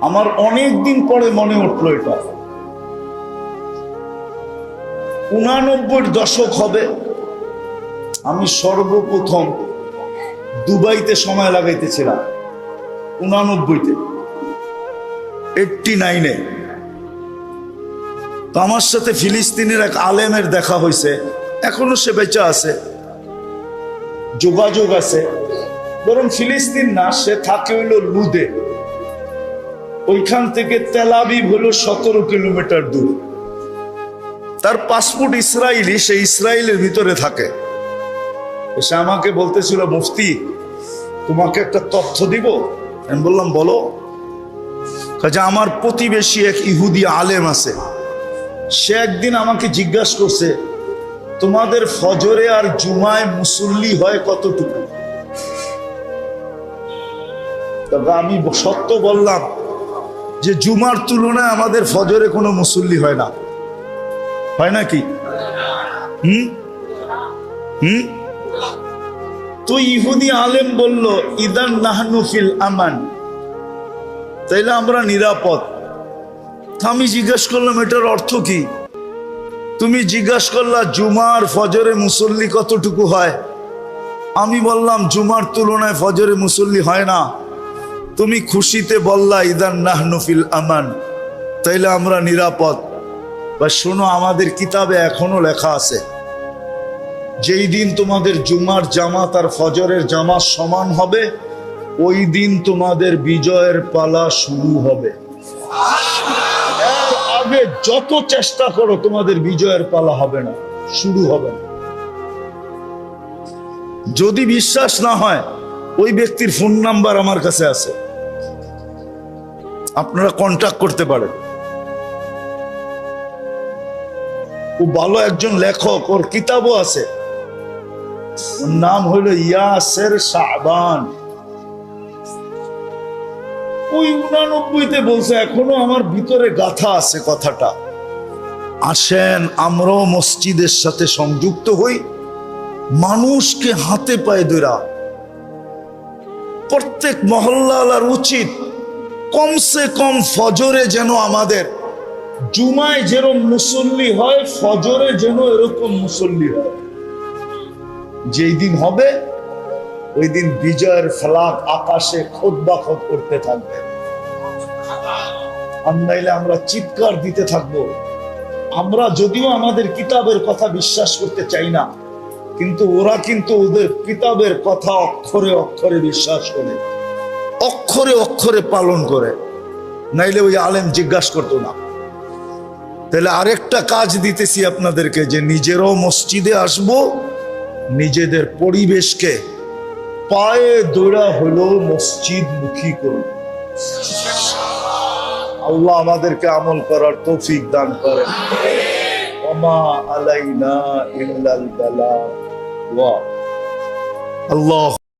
আমার অনেক দিন পরে মনে উঠল এটা। উনানব্বই দশক হবে। আমি সর্বপ্রথম দুবাইতে সময় লাগাইতেছিলাম, উনানব্বইতে এইটটি নাইনে তো আমার সাথে ফিলিস্তিনের এক আলেমের দেখা হয়েছে, এখনও সে বেঁচে আছে। যোগাযোগ আছে। বরং ফিলিস্তিন না, সে থাকে হইল লুদে। ওইখান থেকে তেলাবিব হলো সতেরো কিলোমিটার দূর। তার পাসপোর্ট ইসরায়েলি সে ইসরায়েলের ভিতরে থাকে। সে আমাকে বলতেছিল, মুফতি, তোমাকে একটা তথ্য দিব? আমি বললাম, বলো। কাজে আমার প্রতিবেশী এক ইহুদি আলেম আছে। সে একদিন আমাকে জিজ্ঞাসা করছে, তোমাদের ফজরে আর জুমায় মুসল্লি হয় কতটুকু? তবে আমি সত্য বললাম যে জুমার তুলনায় আমাদের ফজরে কোনো মুসল্লি হয় না। হয় নাকি হুম? হুম? তো ইহুদি আলেম বলল, ইদান নাহনুফিল আমান। তাইলে আমরা নিরাপদ। আমি জিজ্ঞাসা করলাম, এটার অর্থ কি? তুমি জিজ্ঞাসা করলা, জুমার ফজরে মুসল্লি কতটুকু হয়? আমি বললাম, জুমার তুলনায় ফজরে মুসল্লি হয় না। তুমি খুশিতে বললা, ইদান নাহনুফিল আমান। তাইলে আমরা নিরাপদ। বা শোনো, আমাদের কিতাবে এখনও লেখা আছে, যেই দিন তোমাদের জুমার জামাত আর ফজরের জামাত সমান হবে, ওই দিন তোমাদের বিজয়ের পালা শুরু হবে। আগে যত চেষ্টা করো, তোমাদের বিজয়ের পালা হবে না, শুরু হবে না। যদি বিশ্বাস না হয়, ওই ব্যক্তির ফোন নাম্বার আমার কাছে আছে। আপনারা কন্ট্যাক্ট করতে পারেন। ও ভালো একজন লেখক, ওর কিতাবও আছে। ওর নাম হইল ইয়াসের শাহবান ওই উনানব্বইতে বলছে, এখনও আমার ভিতরে গাথা আছে কথাটা। আসেন, আমরাও মসজিদের সাথে সংযুক্ত হই। মানুষকে হাতে পায়ে ধরা। প্রত্যেক মহল্লার উচিত কমসে কম ফজরে যেন আমাদের জুমায় যেরকম মুসল্লি হয়, ফজরে যেন এরকম মুসল্লি হয়। যেই দিন হবে, ওই দিন বিজয়ের ফ্লাগ আকাশে খোদ বা খোদ করতে থাকবে। আর নাইলে আমরা চিৎকার দিতে থাকব। আমরা যদিও আমাদের কিতাবের কথা বিশ্বাস করতে চাই না, কিন্তু ওরা কিন্তু ওদের কিতাবের কথা অক্ষরে অক্ষরে বিশ্বাস করে। অক্ষরে অক্ষরে পালন করে। নাইলে ওই আলেম জিজ্ঞাসা করতো না। তাহলে আরেকটা কাজ দিতেছি আপনাদেরকে, যে নিজেরও মসজিদে আসব, নিজেদের পরিবেশকে পায়ে দৌড়া হলো মসজিদ মুখী করুন আল্লাহ আমাদেরকে আমল করার তৌফিক দান করেন। ওমা আলাইনা ইল্লাল বালাগ ওয়া। আল্লাহ